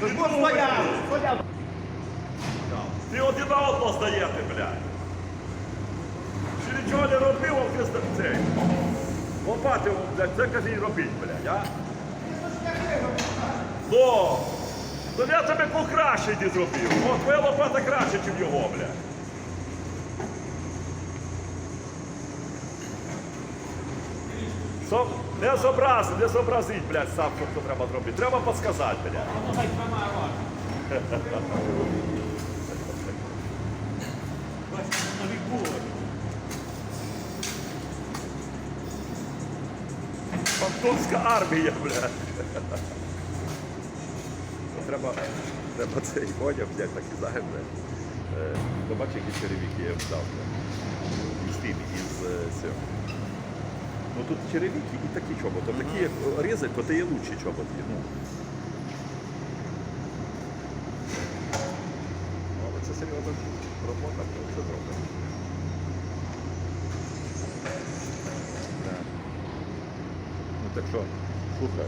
Ти стояв, стояв. Ти один на одного здаєте, блядь. Чи нічого не робив, а ти цей. Лопати, блядь, це кажи робіть, блядь, а? Ну, то я тебе покраще не зробив. О, твоя лопата краще, ніж його, блядь. Со, не зобрази, не зобразить, блядь, сам, що треба зробити. Треба підсказати, блядь. Фантомська армія, бля. Ну, Треба, треба цей поняв, блядь, так і знає, блядь. Е, Ну, які черевики я вдав, блядь. Із тим, із е, цього. Ну тут черевики і такі чоботи. Такі як різать, то є лучші чоботи. Ну. Ну, але це серйозна робота, то це зроблено. Ну так що, слухай.